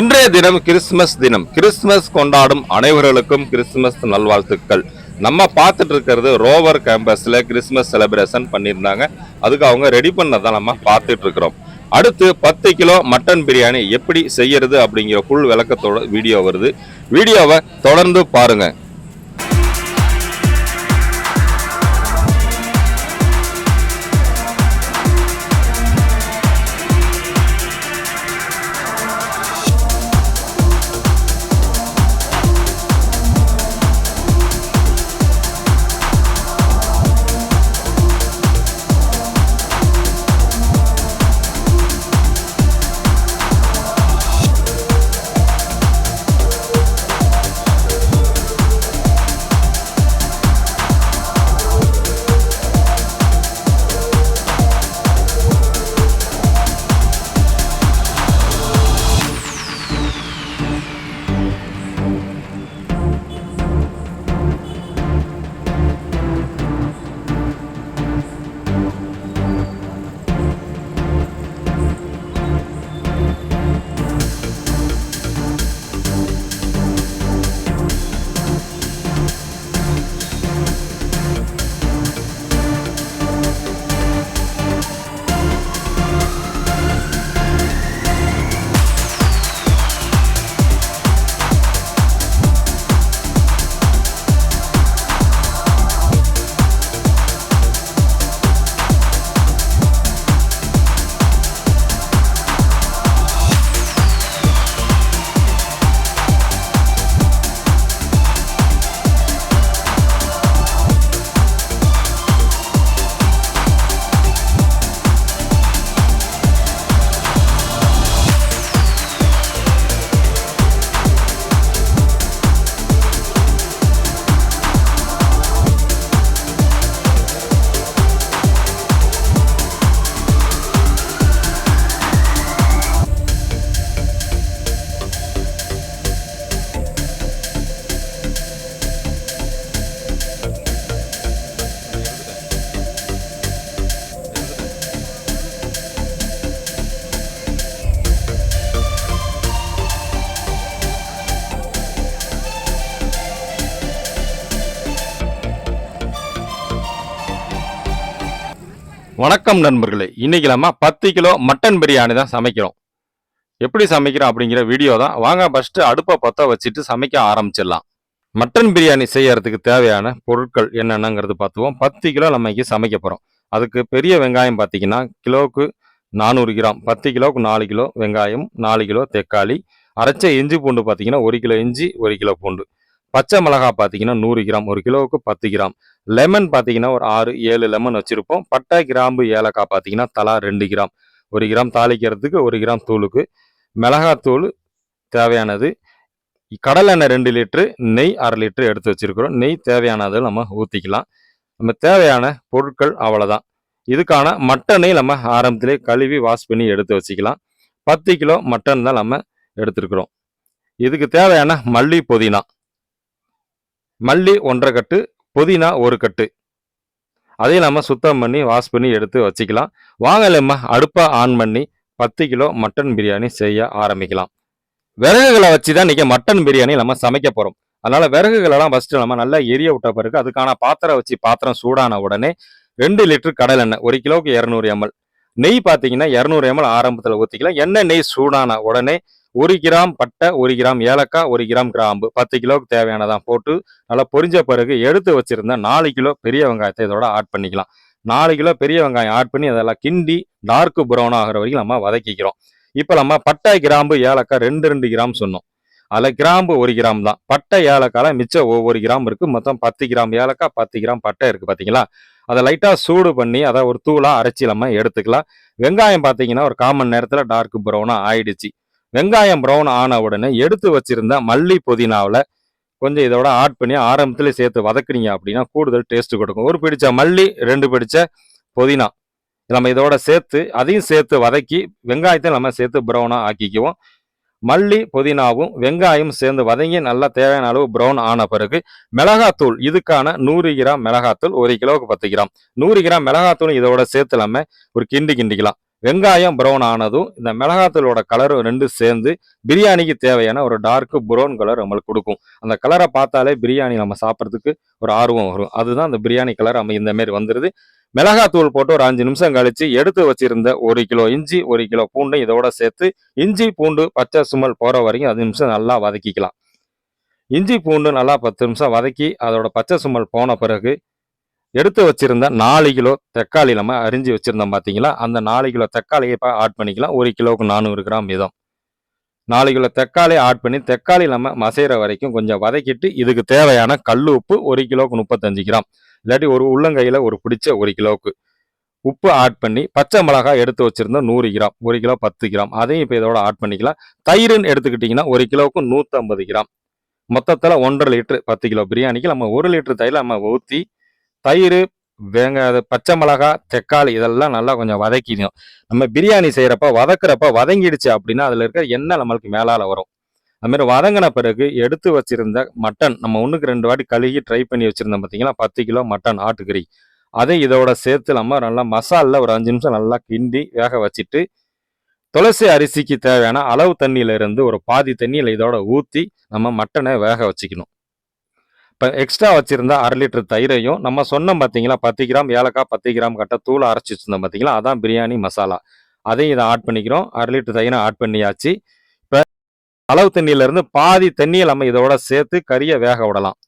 இன்றைய தினம் கிறிஸ்துமஸ் தினம். கிறிஸ்துமஸ் கொண்டாடும் அனைவர்களுக்கும் கிறிஸ்துமஸ் நல்வாழ்த்துக்கள். நம்ம பார்த்துட்டு இருக்கிறது ரோவர் கேம்பஸில் கிறிஸ்துமஸ் செலிப்ரேஷன் பண்ணியிருந்தாங்க. அதுக்கு அவங்க ரெடி பண்ணதான் நம்ம பார்த்துட்டு இருக்கிறோம். அடுத்து பத்து கிலோ மட்டன் பிரியாணி எப்படி செய்யறது அப்படிங்கிற ஃபுல் விளக்கத்தோட வீடியோ வருது. வீடியோவை தொடர்ந்து பாருங்கள் வணக்கம் நண்பர்களே. இன்னைக்கு நம்ம பத்து கிலோ மட்டன் பிரியாணி தான் சமைக்கிறோம். எப்படி சமைக்கிறோம் அப்படிங்கிற வீடியோ தான். வாங்க ஃபஸ்ட்டு அடுப்பை பற்ற வச்சுட்டு சமைக்க ஆரம்பிச்சிடலாம். மட்டன் பிரியாணி செய்யறதுக்கு தேவையான பொருட்கள் என்னென்னங்கிறது பார்த்துவோம். பத்து கிலோ நம்ம இங்கே சமைக்க போகிறோம் அதுக்கு பெரிய வெங்காயம் பார்த்தீங்கன்னா கிலோவுக்கு நானூறு கிராம். பத்து கிலோவுக்கு நாலு கிலோ வெங்காயம் நாலு கிலோ தக்காளி. அரைச்ச இஞ்சி பூண்டு பார்த்தீங்கன்னா ஒரு கிலோ இஞ்சி ஒரு கிலோ பூண்டு. பச்சை மிளகா பார்த்தீங்கன்னா நூறு கிராம். ஒரு கிலோவுக்கு பத்து கிராம். லெமன் பார்த்தீங்கன்னா ஒரு ஆறு ஏழு லெமன் வச்சுருப்போம். பட்டை கிராம்பு ஏலக்காய் பார்த்தீங்கன்னா தலா ரெண்டு கிராம். ஒரு கிராம் தாளிக்கிறதுக்கு ஒரு கிராம் தூளுக்கு. மிளகாத்தூள் தேவையானது. கடலெண்ணெய் ரெண்டு லிட்ரு நெய் அரை லிட்டரு எடுத்து வச்சிருக்கிறோம். நெய் தேவையானதை நம்ம ஊற்றிக்கலாம் நம்ம தேவையான பொருட்கள் அவ்வளோதான் இதுக்கான மட்டனை நம்ம ஆரம்பத்திலே கழுவி வாஷ் பண்ணி எடுத்து வச்சுக்கலாம். பத்து கிலோ மட்டன் தான் நம்ம எடுத்துருக்குறோம். இதுக்கு தேவையான மல்லி புதினா. மல்லி ஒன்றரை கட்டு புதினா ஒரு கட்டு. அதையும் நம்ம சுத்தம் பண்ணி வாஷ் பண்ணி எடுத்து வச்சுக்கலாம். வாங்கலம்மா அடுப்பை ஆன் பண்ணி பத்து கிலோ மட்டன் பிரியாணி செய்ய ஆரம்பிக்கலாம். விறகுகளை வச்சு தான் இன்றைக்கி மட்டன் பிரியாணி நம்ம சமைக்க போகிறோம் அதனால விறகுகளெல்லாம் ஃபஸ்ட்டு நம்ம நல்லா எரிய விட்ட பிறகு அதுக்கான பாத்திரம் வச்சு பாத்திரம் சூடான உடனே ரெண்டு லிட்டர் கடல் எண்ணெய் ஒரு கிலோவுக்கு இரநூறு எம்எல் நெய் பார்த்தீங்கன்னா இரநூறு எம்எல் ஆரம்பத்தில் ஊற்றிக்கலாம் எண்ணெய் நெய் சூடான உடனே ஒரு கிராம் பட்டை ஒரு கிராம் ஏலக்காய் ஒரு கிராம் கிராம்பு. பத்து கிலோவுக்கு தேவையானதான் போட்டு நல்லா பொரிஞ்ச பிறகு எடுத்து வச்சிருந்த நாலு கிலோ பெரிய வெங்காயத்தை இதோட ஆட் பண்ணிக்கலாம். நாலு கிலோ பெரிய வெங்காயம் ஆட் பண்ணி அதெல்லாம் கிண்டி டார்க் ப்ரௌன் ஆகிற வரைக்கும் நம்ம வதக்கிக்கிறோம். இப்போ நம்ம பட்டை கிராம்பு ஏலக்காய் ரெண்டு ரெண்டு கிராம் சொன்னோம். அதில் கிராம்பு ஒரு கிராம் தான். பட்டை ஏலக்காய் மிச்சம் ஒவ்வொரு கிராம் இருக்கு. மொத்தம் பத்து கிராம் ஏலக்காய் பத்து கிராம் பட்டை இருக்கு பார்த்தீங்களா அதை லைட்டாக சூடு பண்ணி அதை ஒரு தூளாக அரைச்சி நம்ம எடுத்துக்கலாம். வெங்காயம் பார்த்தீங்கன்னா ஒரு காமன் நேரத்தில் டார்க் ப்ரௌனாக ஆயிடுச்சு. வெங்காயம் ப்ரௌன் ஆன உடனே எடுத்து வச்சிருந்த மல்லி புதினாவில் கொஞ்சம் இதோட ஆட் பண்ணி ஆரம்பத்தில் சேர்த்து வதக்குனீங்க அப்படின்னா கூடுதல் டேஸ்ட் கொடுக்கும். ஒரு பிடிச்ச மல்லி ரெண்டு பிடிச்ச புதினா. நம்ம இதோட சேர்த்து அதையும் சேர்த்து வதக்கி வெங்காயத்தை நம்ம சேர்த்து ப்ரௌனாக ஆக்கிக்குவோம். மல்லி புதினாவும் வெங்காயம் சேர்ந்து வதங்கி நல்லா தேவையான அளவு ப்ரௌன் ஆன பிறகு மிளகாத்தூள் இதுக்கான நூறு கிராம் மிளகாத்தூள் ஒரு கிலோவுக்கு பத்து கிராம். நூறு கிராம் மிளகாத்தூள் இதோட சேர்த்து நம்ம ஒரு கிண்டி கிண்டிக்கலாம். வெங்காயம் ப்ரௌன் ஆனதும் இந்த மிளகாத்தூளோட கலரும் ரெண்டும் சேர்ந்து பிரியாணிக்கு தேவையான ஒரு டார்க்கு ப்ரௌன் கலர் நம்மளுக்கு கொடுக்கும். அந்த கலரை பார்த்தாலே பிரியாணி நம்ம சாப்பிட்றதுக்கு ஒரு ஆர்வம் வரும். அதுதான் அந்த பிரியாணி கலர் நம்ம இந்த வந்துடுது மிளகாத்தூள் போட்டு ஒரு அஞ்சு நிமிஷம் கழித்து எடுத்து வச்சிருந்த ஒரு கிலோ இஞ்சி ஒரு கிலோ பூண்டு இதோட சேர்த்து இஞ்சி பூண்டு பச்சை சுமல் போகிற வரைக்கும் அஞ்சு நிமிஷம் நல்லா வதக்கிக்கலாம். இஞ்சி பூண்டு நல்லா பத்து நிமிஷம் வதக்கி அதோட பச்சை சுமல் போன பிறகு எடுத்து வச்சிருந்த நாலு கிலோ தக்காளி நம்ம அரிஞ்சு வச்சுருந்தோம் பார்த்தீங்களா அந்த நாலு கிலோ தக்காளியை இப்போ ஆட் பண்ணிக்கலாம். ஒரு கிலோவுக்கு நானூறு கிராம் விதம். நாலு கிலோ தக்காளி ஆட் பண்ணி தக்காளி நம்ம மசைகிற வரைக்கும் கொஞ்சம் வதக்கிட்டு இதுக்கு தேவையான கல் உப்பு ஒரு கிலோவுக்கு முப்பத்தஞ்சு கிராம். இல்லாட்டி ஒரு உள்ளங்கையில் ஒரு பிடிச்ச ஒரு கிலோவுக்கு உப்பு ஆட் பண்ணி பச்சை மிளகாய் எடுத்து வச்சுருந்தோம் நூறு கிராம் ஒரு கிலோ பத்து கிராம். அதையும் இப்போ இதோட ஆட் பண்ணிக்கலாம். தயிர்னு எடுத்துக்கிட்டிங்கன்னா ஒரு கிலோவுக்கு நூற்றம்பது கிராம். மொத்தத்தில் ஒன்றரை லிட்டரு பத்து கிலோ பிரியாணிக்கு நம்ம ஒரு லிட்டர் தயிர் நம்ம ஊற்றி தயிர் வெங்காய பச்சை மிளகாய் தக்காளி இதெல்லாம் நல்லா கொஞ்சம் வதக்கிடும் நம்ம பிரியாணி செய்கிறப்ப வதக்குறப்ப வதங்கிடுச்சு அப்படின்னா அதில் இருக்கிற எண்ணெய் நம்மளுக்கு மேலால் வரும். அதுமாரி வதங்கின பிறகு எடுத்து வச்சிருந்த மட்டன் நம்ம ஒன்றுக்கு ரெண்டு வாட்டி கழுகி ட்ரை பண்ணி வச்சுருந்தோம் பார்த்தீங்கன்னா பத்து கிலோ மட்டன் ஆட்டுக்கறி. அதை இதோட சேர்த்து நம்ம நல்லா மசாலில் ஒரு அஞ்சு நிமிஷம் நல்லா கிண்டி வேக வச்சுட்டு துளசி அரிசிக்கு தேவையான அளவு தண்ணியில இருந்து ஒரு பாதி தண்ணியில் இதோட ஊற்றி நம்ம மட்டனை வேக வச்சுக்கணும். இப்போ எக்ஸ்ட்ரா வச்சுருந்தா அரை லிட்டர் தயிரையும் நம்ம சொன்னோம் பார்த்தீங்களா பத்து கிராம் ஏலக்காய் பத்து கிராம் கட்ட தூள் அரைச்சி வச்சிருந்தோம் பார்த்தீங்களா அதான் பிரியாணி மசாலா. அதையும் இதை ஆட் பண்ணிக்கிறோம். அரை லிட்டர் தயிரை ஆட் பண்ணியாச்சு. இப்போ அளவு தண்ணியிலேருந்து பாதி தண்ணியை நம்ம இதோட சேர்த்து கறியை வேக விடலாம்.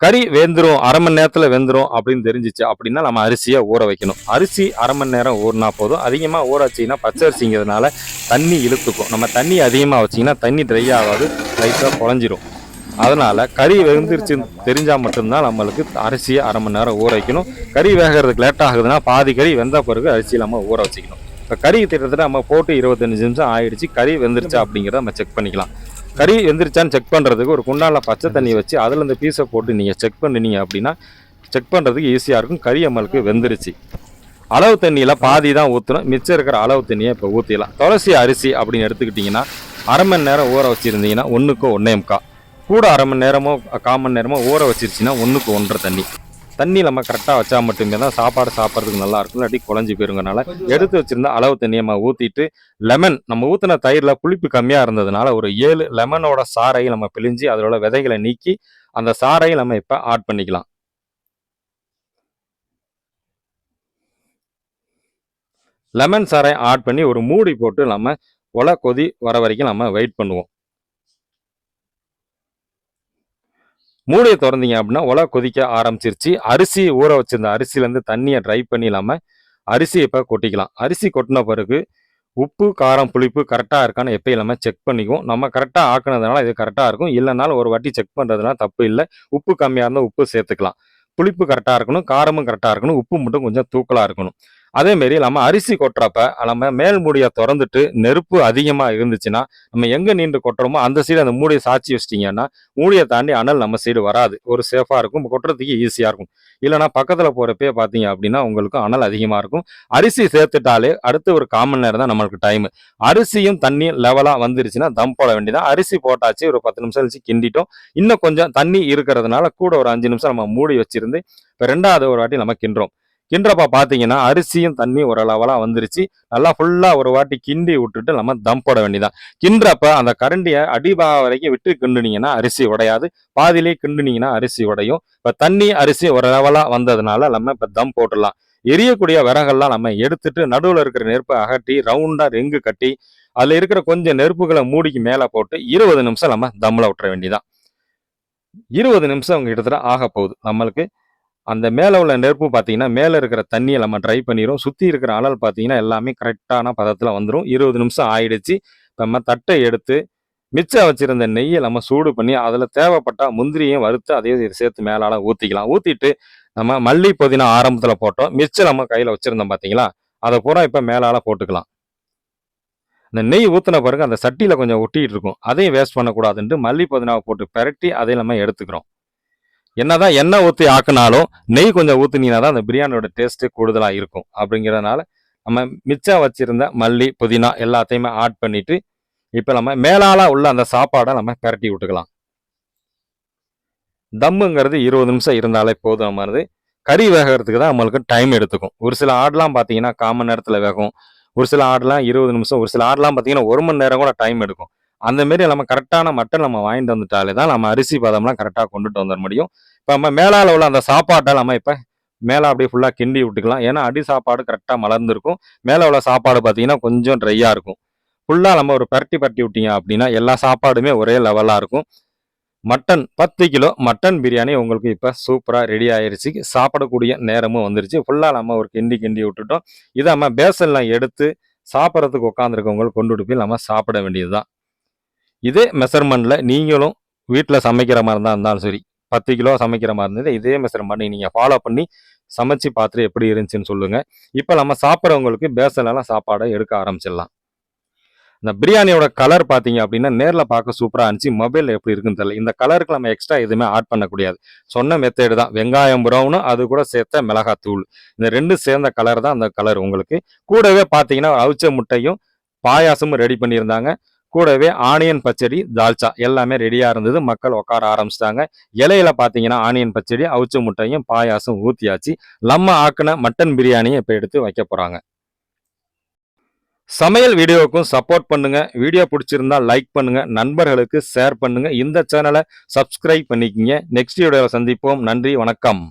கறி வெந்துடும் அரை மணி நேரத்தில் வெந்துடும் அப்படின்னு தெரிஞ்சிச்சு அப்படின்னா நம்ம அரிசியை ஊற வைக்கணும். அரிசி அரை மணி நேரம் ஊறினா போதும். அதிகமாக ஊற வச்சிங்கன்னா பச்சை அரிசிங்கிறதுனால தண்ணி இழுத்துக்கும். நம்ம தண்ணி அதிகமாக வச்சிங்கன்னா தண்ணி ட்ரை ஆகாது லைட்டாக குழஞ்சிரும். அதனால் கறி வெந்துருச்சு தெரிஞ்சால் மட்டும்தான் நம்மளுக்கு அரிசியை அரை மணி நேரம் ஊற வைக்கணும். கறி வேகிறதுக்கு லேட் ஆகுதுன்னா பாதி கறி வெந்த பிறகு அரிசி நம்ம ஊற வச்சுக்கணும். இப்போ கறி திட்டத்தட்ட நம்ம போட்டு இருபத்தஞ்சு நிமிஷம் ஆயிடுச்சு. கறி வெந்துருச்சா அப்படிங்கிறத நம்ம செக் பண்ணிக்கலாம். கறி வெந்துருச்சான்னு செக் பண்ணுறதுக்கு ஒரு குண்டால பச்சை தண்ணி வச்சு அதில் இந்த பீஸை போட்டு நீங்கள் செக் பண்ணினீங்க அப்படின்னா செக் பண்ணுறதுக்கு ஈஸியாக இருக்கும். கறி நம்மளுக்கு வெந்துருச்சு. அளவு தண்ணியில் பாதி தான் ஊற்றணும் மிச்சம் இருக்கிற அளவு தண்ணியை இப்போ ஊற்றிடலாம் துளசி அரிசி அப்படின்னு எடுத்துக்கிட்டிங்கன்னா அரை மணி நேரம் ஊற வச்சுருந்தீங்கன்னா ஒன்றுக்கு ஒன்றே முக்கால் கூட அரை மணி நேரமோ கால் மணி நேரமோ ஊற வச்சிருச்சுன்னா ஒன்றுக்கு ஒன்றரை தண்ணி. தண்ணி நம்ம கரெக்டாக வச்சா மட்டுமே தான் சாப்பாடு சாப்பிட்றதுக்கு நல்லா இருக்கும். இல்லாட்டி குழஞ்சி போயிருங்கனால எடுத்து வச்சிருந்த அளவு தண்ணியை நம்ம ஊற்றிட்டு லெமன் நம்ம ஊற்றின தயிரில் புளிப்பு கம்மியாக இருந்ததுனால ஒரு ஏழு லெமனோட சாரையும் நம்ம பிழிஞ்சு அதோட விதைகளை நீக்கி அந்த சாறையை நம்ம இப்போ ஆட் பண்ணிக்கலாம். லெமன் சாறை ஆட் பண்ணி ஒரு மூடி போட்டு நம்ம ஒலை கொதி வர வரைக்கும் நம்ம வெயிட் பண்ணுவோம். மூடியை திறந்தீங்க அப்படின்னா உலக கொதிக்க ஆரம்பிச்சிருச்சு. அரிசி ஊற வச்சிருந்த அரிசியிலேருந்து தண்ணியை ட்ரை பண்ணி இல்லாமல் அரிசியை இப்போ கொட்டிக்கலாம். அரிசி கொட்டின பிறகு உப்பு காரம் புளிப்பு கரெக்டாக இருக்கான்னு எப்பயும் இல்லாமல் செக் பண்ணிக்குவோம். நம்ம கரெக்டாக ஆக்குனதுனால இது கரெக்டாக இருக்கும். இல்லைனாலும் ஒரு வாட்டி செக் பண்ணுறதுனால தப்பு இல்லை. உப்பு கம்மியாக இருந்தால் உப்பு சேர்த்துக்கலாம். புளிப்பு கரெக்டாக இருக்கணும் காரமும் கரெக்டாக இருக்கணும். உப்பு மட்டும் கொஞ்சம் தூக்கலாக இருக்கணும். அதே மாரி நம்ம அரிசி கொட்டுறப்ப நம்ம மேல் மூடியை திறந்துட்டு நெருப்பு அதிகமாக இருந்துச்சுன்னா நம்ம எங்கே நீண்டு கொட்டுறோமோ அந்த சைடு அந்த மூடியை சாச்சி வச்சிட்டிங்கன்னா மூடியை தாண்டி அனல் நம்ம சைடு வராது. ஒரு சேஃபாக இருக்கும். கொட்டுறதுக்கு ஈஸியாக இருக்கும். இல்லைனா பக்கத்தில் போகிறப்பே பார்த்தீங்க அப்படின்னா உங்களுக்கு அனல் அதிகமாக இருக்கும். அரிசி சேர்த்துட்டாலே அடுத்து ஒரு காமன் நேரம் தான் நம்மளுக்கு டைம் அரிசியும் தண்ணி லெவலாக வந்துருச்சுன்னா தம் போட வேண்டியதான் அரிசி போட்டாச்சு ஒரு பத்து நிமிஷம் கழிச்சு கிண்டிட்டோம். இன்னும் கொஞ்சம் தண்ணி இருக்கிறதுனால கூட ஒரு அஞ்சு நிமிஷம் நம்ம மூடி வச்சிருந்து இப்போ ரெண்டாவது ஒரு வாட்டி நம்ம கிண்டுறோம். கிண்டுறப்ப பார்த்தீங்கன்னா அரிசியும் தண்ணி ஒரு லெவலாக வந்துருச்சு. நல்லா ஃபுல்லாக ஒரு வாட்டி கிண்டி விட்டுட்டு நம்ம தம் போட வேண்டியதான் கிண்டுறப்ப அந்த கரண்டியை அடிபாக வரைக்கும் விட்டு கிண்டுனீங்கன்னா அரிசி உடையாது. பாதியிலே கிண்டுனீங்கன்னா அரிசி உடையும். இப்போ தண்ணி அரிசி ஒரு லெவலாக வந்ததுனால நம்ம இப்போ தம் போட்டுடலாம். எரியக்கூடிய விறகெல்லாம் நம்ம எடுத்துட்டு நடுவில் இருக்கிற நெருப்பை அகட்டி ரவுண்டாக ரெங்கு கட்டி அதில் இருக்கிற கொஞ்சம் நெருப்புகளை மூடிக்கு மேலே போட்டு இருபது நிமிஷம் நம்ம தம்மில் விட்டுற வேண்டியதான் இருபது நிமிஷம் கிட்டத்தட்ட ஆக போகுது நம்மளுக்கு. அந்த மேலே உள்ள நெருப்பு பார்த்தீங்கன்னா மேலே இருக்கிற தண்ணியை நம்ம ட்ரை பண்ணிடும் சுற்றி இருக்கிற அலல் பார்த்தீங்கன்னா எல்லாமே கரெக்டான பதத்தில் வந்துடும் இருபது நிமிஷம் ஆயிடுச்சு. நம்ம தட்டை எடுத்து மிச்சம் வச்சுருந்த நெய்யை நம்ம சூடு பண்ணி அதில் தேவைப்பட்ட முந்திரியும் வறுத்து அதையும் சேர்த்து மேலால் ஊற்றிக்கலாம் ஊற்றிட்டு நம்ம மல்லி புதினா ஆரம்பத்தில் போட்டோம். மிச்சம் நம்ம கையில் வச்சுருந்தோம் பார்த்தீங்களா அதை பூரா இப்போ மேலால் போட்டுக்கலாம். இந்த நெய் ஊற்றின பிறகு அந்த சட்டியில் கொஞ்சம் ஒட்டிகிட்டு இருக்கும். அதையும் வேஸ்ட் பண்ணக்கூடாதுன்ட்டு மல்லி புதினாவை போட்டு பெரட்டி அதையும் நம்ம எடுத்துக்கிறோம். என்னதான் எண்ணெய் ஊற்றி ஆக்குனாலும் நெய் கொஞ்சம் ஊற்றுனீங்கன்னா தான் அந்த பிரியாணியோட டேஸ்ட்டு கூடுதலாக இருக்கும். அப்படிங்கிறதுனால நம்ம மிச்சம் வச்சுருந்த மல்லி புதினா எல்லாத்தையுமே ஆட் பண்ணிவிட்டு இப்போ நம்ம மேலால உள்ள அந்த சாப்பாடை நம்ம பரட்டி விட்டுக்கலாம். தம்முங்கிறது இருபது நிமிஷம் இருந்தாலே போதுமானது கறி வேகிறதுக்கு தான் நம்மளுக்கு டைம் எடுத்துக்கும். ஒரு சில ஆடெலாம் பார்த்தீங்கன்னா காமன் நேரத்தில் வேகும். ஒரு சில ஆடெலாம் இருபது நிமிஷம் ஒரு சில ஆடெலாம் பார்த்தீங்கன்னா ஒரு மணி நேரம் கூட டைம் எடுக்கும். அந்த மாரி நம்ம கரெக்டான மட்டன் நம்ம வாங்கிட்டு வந்துட்டாலே தான் நம்ம அரிசி பதம்லாம் கரெக்டாக கொண்டுட்டு வந்துட முடியும். இப்போ நம்ம மேலால் உள்ள அந்த சாப்பாட்டை நம்ம இப்போ மேலே அப்படியே ஃபுல்லாக கிண்டி விட்டுக்கலாம். ஏன்னா அடி சாப்பாடு கரெக்டாக மலர்ந்துருக்கும். மேலே உள்ள சாப்பாடு பார்த்தீங்கன்னா கொஞ்சம் ட்ரையாக இருக்கும். ஃபுல்லாக நம்ம ஒரு பரட்டி பரட்டி விட்டீங்க அப்படின்னா எல்லா சாப்பாடுமே ஒரே லெவலாக இருக்கும். மட்டன் பத்து கிலோ மட்டன் பிரியாணி உங்களுக்கு இப்போ சூப்பராக ரெடி ஆயிடுச்சு சாப்பிடக்கூடிய நேரமும் வந்துருச்சு. ஃபுல்லாக நம்ம ஒரு கிண்டி கிண்டி விட்டுட்டோம். இதை நம்ம பேசன்லாம் எடுத்து சாப்பிட்றதுக்கு உட்காந்துருக்கவங்களுக்கு கொண்டுட்டு போய் நம்ம சாப்பிட வேண்டியது தான் இதே மெஷர்மெண்ட்டில் நீங்களும் வீட்டில் சமைக்கிற மாதிரி இருந்தால் இருந்தாலும் சரி பத்து கிலோ சமைக்கிற மாதிரி இருந்தது இதே மெஷர்மெண்ட் நீங்கள் ஃபாலோ பண்ணி சமைச்சு பார்த்துட்டு எப்படி இருந்துச்சுன்னு சொல்லுங்கள் இப்போ நம்ம சாப்பிட்றவங்களுக்கு பேசலாம் சாப்பாடை எடுக்க ஆரம்பிச்சிடலாம். இந்த பிரியாணியோட கலர் பார்த்தீங்க அப்படின்னா நேரில் பார்க்க சூப்பராக இருந்துச்சு மொபைலில் எப்படி இருக்குன்னு தெரியல. இந்த கலருக்கு நம்ம எக்ஸ்ட்ரா எதுவுமே ஆட் பண்ணக்கூடாது. சொன்ன மெத்தேடு தான் வெங்காயம் ப்ரௌனும் அது கூட சேர்த்த மிளகாத்தூள். இந்த ரெண்டு சேர்ந்த கலர் தான் அந்த கலர் உங்களுக்கு. கூடவே பார்த்தீங்கன்னா அவிச்ச முட்டையும் பாயாசமும் ரெடி பண்ணியிருந்தாங்க. கூடவே ஆனியன் பச்சடி தால்ச்சா எல்லாமே ரெடியாக இருந்தது. மக்கள் உட்கார ஆரம்பிச்சிட்டாங்க. இலையில பார்த்தீங்கன்னா ஆனியன் பச்சடி அவிச்ச முட்டையும் பாயாசம் ஊற்றியாச்சு நம்ம ஆக்கின மட்டன் பிரியாணியை இப்போ எடுத்து வைக்க போகிறாங்க சமையல் வீடியோவுக்கும் சப்போர்ட் பண்ணுங்க. வீடியோ பிடிச்சிருந்தா லைக் பண்ணுங்க. நண்பர்களுக்கு ஷேர் பண்ணுங்க. இந்த சேனலை சப்ஸ்கிரைப் பண்ணிக்கிங்க. நெக்ஸ்ட் வீடியோவில் சந்திப்போம். நன்றி வணக்கம்.